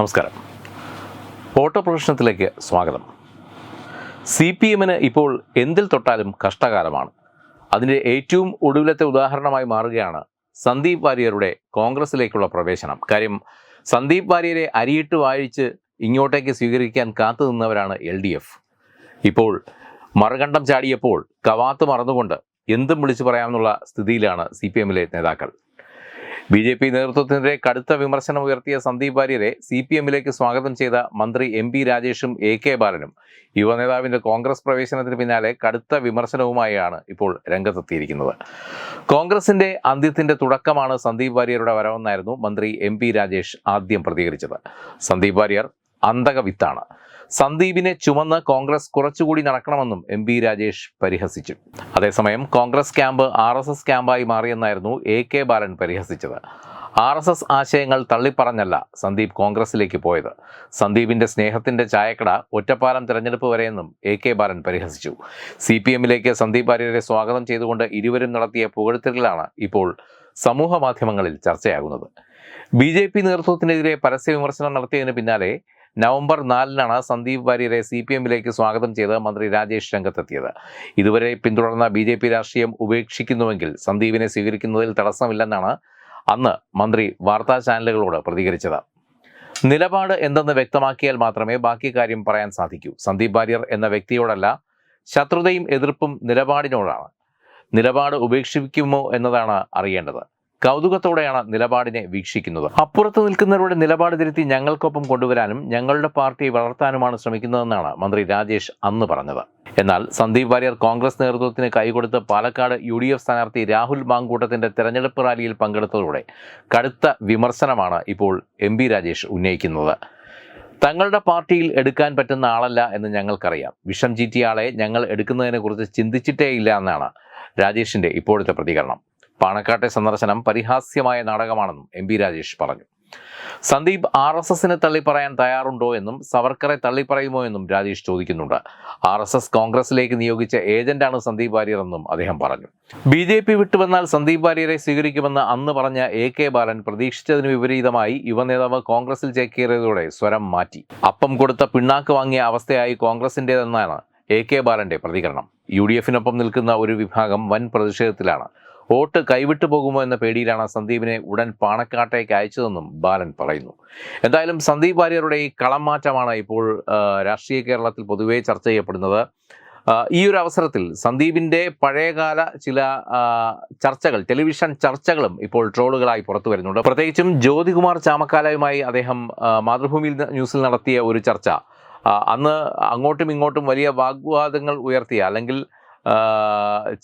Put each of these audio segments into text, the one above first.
നമസ്കാരം. ഓട്ടോ പ്രൊഫഷണത്തിലേക്ക് സ്വാഗതം. C P എമ്മിന് ഇപ്പോൾ എന്തിൽ തൊട്ടാലും കഷ്ടകാലമാണ്. അതിന്റെ ഏറ്റവും ഒടുവിലത്തെ ഉദാഹരണമായി മാറുകയാണ് സന്ദീപ് വാര്യരുടെ കോൺഗ്രസിലേക്കുള്ള പ്രവേശനം. കാര്യം സന്ദീപ് വാര്യരെ അരിയിട്ട് വാഴിച്ച് ഇങ്ങോട്ടേക്ക് സ്വീകരിക്കാൻ കാത്തു നിന്നവരാണ് എൽ ഡി എഫ്. ഇപ്പോൾ മറുകണ്ഠം ചാടിയപ്പോൾ കവാത്ത് മറന്നുകൊണ്ട് എന്തും വിളിച്ചു പറയാമെന്നുള്ള സ്ഥിതിയിലാണ് സി പി എമ്മിലെ നേതാക്കൾ. ബി ജെ പി നേതൃത്വത്തിനെതിരെ കടുത്ത വിമർശനം ഉയർത്തിയ സന്ദീപ് വാര്യരെ സി പി എമ്മിലേക്ക് സ്വാഗതം ചെയ്ത മന്ത്രി എം പി രാജേഷും എ കെ ബാലനും. യുവനേതാവിന്റെ കോൺഗ്രസ് പ്രവേശനത്തിന് പിന്നാലെ കടുത്ത വിമർശനവുമായാണ് ഇപ്പോൾ രംഗത്തെത്തിയിരിക്കുന്നത്. കോൺഗ്രസിന്റെ അന്ത്യത്തിന്റെ തുടക്കമാണ് സന്ദീപ് വാര്യരുടെ വരവെന്നായിരുന്നു മന്ത്രി എം പി രാജേഷ് ആദ്യം പ്രതികരിച്ചത്. സന്ദീപ് വാര്യർ അന്തകവിത്താണ് സന്ദീപിനെ ചുമന്ന് കോൺഗ്രസ് കുറച്ചുകൂടി നടക്കണമെന്നും എം പി രാജേഷ് പരിഹസിച്ചു. അതേസമയം Congress camp R S S ക്യാമ്പായി മാറിയെന്നായിരുന്നു എ കെ ബാലൻ പരിഹസിച്ചത്. ആർ എസ് എസ് ആശയങ്ങൾ തള്ളിപ്പറഞ്ഞല്ല സന്ദീപ് കോൺഗ്രസിലേക്ക് പോയത്. സന്ദീപിന്റെ സ്നേഹത്തിന്റെ ചായക്കട ഒറ്റപ്പാലം തെരഞ്ഞെടുപ്പ് വരെയെന്നും എ കെ ബാലൻ പരിഹസിച്ചു. സി പി എമ്മിലേക്ക് സന്ദീപ് വാര്യരെ സ്വാഗതം ചെയ്തുകൊണ്ട് ഇരുവരും നടത്തിയ പുകഴ്ത്തലുകളാണ് ഇപ്പോൾ സമൂഹ മാധ്യമങ്ങളിൽ ചർച്ചയാകുന്നത്. ബി ജെ പി നേതൃത്വത്തിനെതിരെ പരസ്യ വിമർശനം നടത്തിയതിന് പിന്നാലെ നവംബർ നാലിനാണ് സന്ദീപ് വാര്യരെ സി പി എമ്മിലേക്ക് സ്വാഗതം ചെയ്ത് മന്ത്രി രാജേഷ് രംഗത്തെത്തിയത്. ഇതുവരെ പിന്തുടർന്ന ബി ജെ പി രാഷ്ട്രീയം ഉപേക്ഷിക്കുന്നുവെങ്കിൽ സന്ദീപിനെ സ്വീകരിക്കുന്നതിൽ തടസ്സമില്ലെന്നാണ് അന്ന് മന്ത്രി വാർത്താ ചാനലുകളോട് പ്രതികരിച്ചത്. നിലപാട് എന്തെന്ന് വ്യക്തമാക്കിയാൽ മാത്രമേ ബാക്കി കാര്യം പറയാൻ സാധിക്കൂ. സന്ദീപ് വാര്യർ എന്ന വ്യക്തിയോടല്ല ശത്രുതയും എതിർപ്പും നിലപാടിനോടാണ്. നിലപാട് ഉപേക്ഷിക്കുമോ എന്നതാണ് അറിയേണ്ടത്. കൗതുകത്തോടെയാണ് നിലപാടിനെ വീക്ഷിക്കുന്നത്. അപ്പുറത്ത് നിൽക്കുന്നവരുടെ നിലപാട് തിരുത്തി ഞങ്ങൾക്കൊപ്പം കൊണ്ടുവരാനും ഞങ്ങളുടെ പാർട്ടിയെ വളർത്താനുമാണ് ശ്രമിക്കുന്നതെന്നാണ് മന്ത്രി രാജേഷ് അന്ന് പറഞ്ഞത്. എന്നാൽ സന്ദീപ് വാര്യർ കോൺഗ്രസ് നേതൃത്വത്തിന് കൈകൊടുത്ത് പാലക്കാട് യു ഡി എഫ് സ്ഥാനാർത്ഥി രാഹുൽ മാങ്കൂട്ടത്തിന്റെ തെരഞ്ഞെടുപ്പ് റാലിയിൽ പങ്കെടുത്തതോടെ കടുത്ത വിമർശനമാണ് ഇപ്പോൾ എം പി രാജേഷ് ഉന്നയിക്കുന്നത്. തങ്ങളുടെ പാർട്ടിയിൽ എടുക്കാൻ പറ്റുന്ന ആളല്ല എന്ന് ഞങ്ങൾക്കറിയാം. വിഷം ചീറ്റിയ ആളെ ഞങ്ങൾ എടുക്കുന്നതിനെക്കുറിച്ച് ചിന്തിച്ചിട്ടേ ഇല്ല എന്നാണ് രാജേഷിന്റെ ഇപ്പോഴത്തെ പ്രതികരണം. പാണക്കാട്ടെ സന്ദർശനം പരിഹാസ്യമായ നാടകമാണെന്നും എം രാജേഷ് പറഞ്ഞു. സന്ദീപ് ആർ എസ് എസിനെ തള്ളിപ്പറയാൻ തയ്യാറുണ്ടോ എന്നും സവർക്കറെ തള്ളിപ്പറയുമോ എന്നും രാജേഷ് ചോദിക്കുന്നുണ്ട്. ആർ എസ് എസ് കോൺഗ്രസിലേക്ക് നിയോഗിച്ച ഏജന്റാണ് സന്ദീപ് വാര്യർ എന്നും അദ്ദേഹം പറഞ്ഞു. ബി ജെ പി വിട്ടുവന്നാൽ സന്ദീപ് വാര്യരെ സ്വീകരിക്കുമെന്ന് അന്ന് പറഞ്ഞ എ കെ ബാലൻ പ്രതീക്ഷിച്ചതിന് വിപരീതമായി യുവനേതാവ് കോൺഗ്രസിൽ ചേക്കേറിയതോടെ സ്വരം മാറ്റി. അപ്പം കൊടുത്ത പിണ്ണാക്ക് വാങ്ങിയ അവസ്ഥയായി കോൺഗ്രസിന്റെതെന്നാണ് എ കെ ബാലന്റെ പ്രതികരണം. യു ഡി എഫിനൊപ്പം നിൽക്കുന്ന ഒരു വിഭാഗം വൻ പ്രതിഷേധത്തിലാണ്. വോട്ട് കൈവിട്ടു പോകുമോ എന്ന പേടിയിലാണ് സന്ദീപിനെ ഉടൻ പാണക്കാട്ടേക്ക് അയച്ചതെന്നും ബാലൻ പറയുന്നു. എന്തായാലും സന്ദീപ് വാര്യരുടെ ഈ കളം മാറ്റമാണ് ഇപ്പോൾ രാഷ്ട്രീയ കേരളത്തിൽ പൊതുവേ ചർച്ച ചെയ്യപ്പെടുന്നത്. ഈ ഒരു അവസരത്തിൽ സന്ദീപിന്റെ പഴയകാല ചില ചർച്ചകൾ ടെലിവിഷൻ ചർച്ചകളും ഇപ്പോൾ ട്രോളുകളായി പുറത്തു വരുന്നുണ്ട്. പ്രത്യേകിച്ചും ജ്യോതികുമാർ ചാമക്കാലയുമായി അദ്ദേഹം മാതൃഭൂമിയിൽ ന്യൂസിൽ നടത്തിയ ഒരു ചർച്ച. അന്ന് അങ്ങോട്ടും ഇങ്ങോട്ടും വലിയ വാഗ്വാദങ്ങൾ ഉയർത്തിയ അല്ലെങ്കിൽ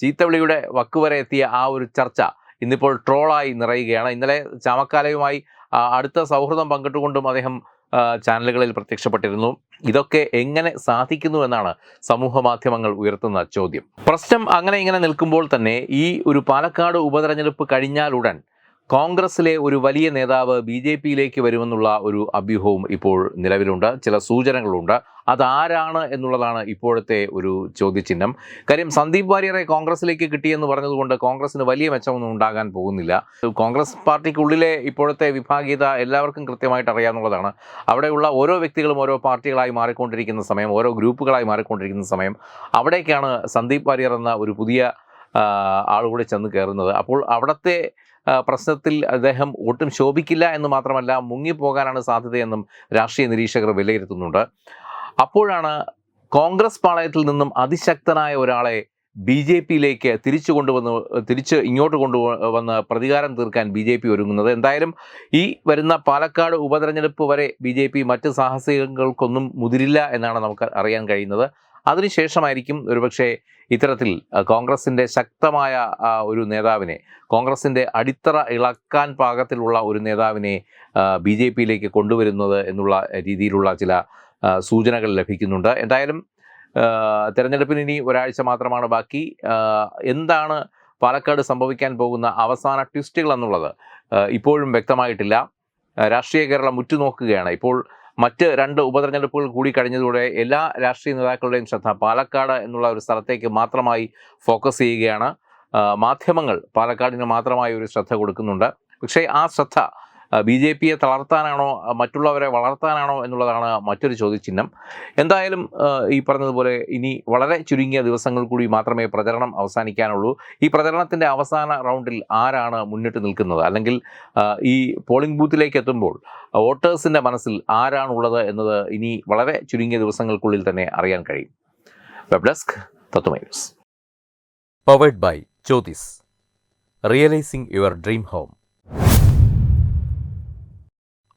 ചീത്തവിളിയുടെ വക്കുവരെ എത്തിയ ആ ഒരു ചർച്ച ഇന്നിപ്പോൾ ട്രോളായി നിറയുകയാണ്. ഇന്നലെ ചാമക്കാലയുമായി അടുത്ത സൗഹൃദം പങ്കിട്ടുകൊണ്ടും അദ്ദേഹം ചാനലുകളിൽ പ്രത്യക്ഷപ്പെട്ടിരുന്നു. ഇതൊക്കെ എങ്ങനെ സാധിക്കുന്നു എന്നാണ് സമൂഹ മാധ്യമങ്ങൾ ഉയർത്തുന്ന ചോദ്യം. പ്രശ്നം അങ്ങനെ ഇങ്ങനെ നിൽക്കുമ്പോൾ തന്നെ ഈ ഒരു പാലക്കാട് ഉപതെരഞ്ഞെടുപ്പ് കഴിഞ്ഞാലുടൻ കോൺഗ്രസിലെ ഒരു വലിയ നേതാവ് ബി ജെ പിയിലേക്ക് വരുമെന്നുള്ള ഒരു അഭ്യൂഹവും ഇപ്പോൾ നിലവിലുണ്ട്. ചില സൂചനകളുണ്ട്. അതാരാണ് എന്നുള്ളതാണ് ഇപ്പോഴത്തെ ഒരു ചോദ്യചിഹ്നം. കാര്യം സന്ദീപ് വാര്യറെ കോൺഗ്രസിലേക്ക് കിട്ടിയെന്ന് പറഞ്ഞതുകൊണ്ട് കോൺഗ്രസിന് വലിയ മെച്ചമൊന്നും ഉണ്ടാകാൻ പോകുന്നില്ല. കോൺഗ്രസ് പാർട്ടിക്കുള്ളിലെ ഇപ്പോഴത്തെ വിഭാഗീയത എല്ലാവർക്കും കൃത്യമായിട്ട് അറിയാവുന്നതാണ്. അവിടെയുള്ള ഓരോ വ്യക്തികളും ഓരോ പാർട്ടികളായി മാറിക്കൊണ്ടിരിക്കുന്ന സമയം ഓരോ ഗ്രൂപ്പുകളായി മാറിക്കൊണ്ടിരിക്കുന്ന സമയം അവിടേക്കാണ് സന്ദീപ് വാര്യർ എന്ന ഒരു പുതിയ ആളുകൂടെ ചെന്ന് കയറുന്നത് അപ്പോൾ അവിടുത്തെ പ്രശ്നത്തിൽ അദ്ദേഹം ഒട്ടും ശോഭിക്കില്ല എന്ന് മാത്രമല്ല മുങ്ങിപ്പോകാനാണ് സാധ്യതയെന്നും രാഷ്ട്രീയ നിരീക്ഷകർ വിലയിരുത്തുന്നുണ്ട്. അപ്പോഴാണ് കോൺഗ്രസ് പാളയത്തിൽ നിന്നും അതിശക്തനായ ഒരാളെ ബി ജെ പിയിലേക്ക് തിരിച്ചു കൊണ്ടുവന്ന് തിരിച്ച് ഇങ്ങോട്ട് കൊണ്ടുവന്ന് പ്രതികാരം തീർക്കാൻ ബി ജെ പി ഒരുങ്ങുന്നത്. എന്തായാലും ഈ വരുന്ന പാലക്കാട് ഉപതെരഞ്ഞെടുപ്പ് വരെ ബി ജെ പി മറ്റ് സാഹസികങ്ങൾക്കൊന്നും മുതിരില്ല എന്നാണ് നമുക്ക് അറിയാൻ കഴിയുന്നത്. അതിനുശേഷമായിരിക്കും ഒരുപക്ഷെ ഇത്തരത്തിൽ കോൺഗ്രസിന്റെ ശക്തമായ ഒരു നേതാവിനെ കോൺഗ്രസിന്റെ അടിത്തറ ഇളക്കാൻ പാകത്തിലുള്ള ഒരു നേതാവിനെ ബി ജെ പിയിലേക്ക് കൊണ്ടുവരുന്നത് എന്നുള്ള രീതിയിലുള്ള ചില സൂചനകൾ ലഭിക്കുന്നുണ്ട്. എന്തായാലും തെരഞ്ഞെടുപ്പിന് ഇനി ഒരാഴ്ച മാത്രമാണ് ബാക്കി. എന്താണ് പാലക്കാട് സംഭവിക്കാൻ പോകുന്ന അവസാന ട്വിസ്റ്റുകൾ എന്നുള്ളത് ഇപ്പോഴും വ്യക്തമായിട്ടില്ല. രാഷ്ട്രീയ കേരളം ഉറ്റുനോക്കുകയാണ്. ഇപ്പോൾ മറ്റ് രണ്ട് ഉപതെരഞ്ഞെടുപ്പുകൾ കൂടി കഴിഞ്ഞതോടെ എല്ലാ രാഷ്ട്രീയ നേതാക്കളുടെയും ശ്രദ്ധ പാലക്കാട് എന്നുള്ള ഒരു സ്ഥലത്തേക്ക് മാത്രമായി ഫോക്കസ് ചെയ്യുകയാണ്. മാധ്യമങ്ങൾ പാലക്കാടിന് മാത്രമായി ഒരു ശ്രദ്ധ കൊടുക്കുന്നുണ്ട്. പക്ഷേ ആ ശ്രദ്ധ ബി ജെ പിയെ തളർത്താനാണോ മറ്റുള്ളവരെ വളർത്താനാണോ എന്നുള്ളതാണ് മറ്റൊരു ചോദ്യചിഹ്നം. എന്തായാലും ഈ പറഞ്ഞതുപോലെ ഇനി വളരെ ചുരുങ്ങിയ ദിവസങ്ങൾ കൂടി മാത്രമേ പ്രചരണം അവസാനിക്കാനുള്ളൂ. ഈ പ്രചരണത്തിന്റെ അവസാന റൗണ്ടിൽ ആരാണ് മുന്നിട്ട് നിൽക്കുന്നത്? അല്ലെങ്കിൽ ഈ പോളിംഗ് ബൂത്തിലേക്ക് എത്തുമ്പോൾ വോട്ടേഴ്സിന്റെ മനസ്സിൽ ആരാണുള്ളത് എന്നത് ഇനി വളരെ ചുരുങ്ങിയ ദിവസങ്ങൾക്കുള്ളിൽ തന്നെ അറിയാൻ കഴിയും. Web desk Tatvamayi news. Powered by Jyothis realising your dream home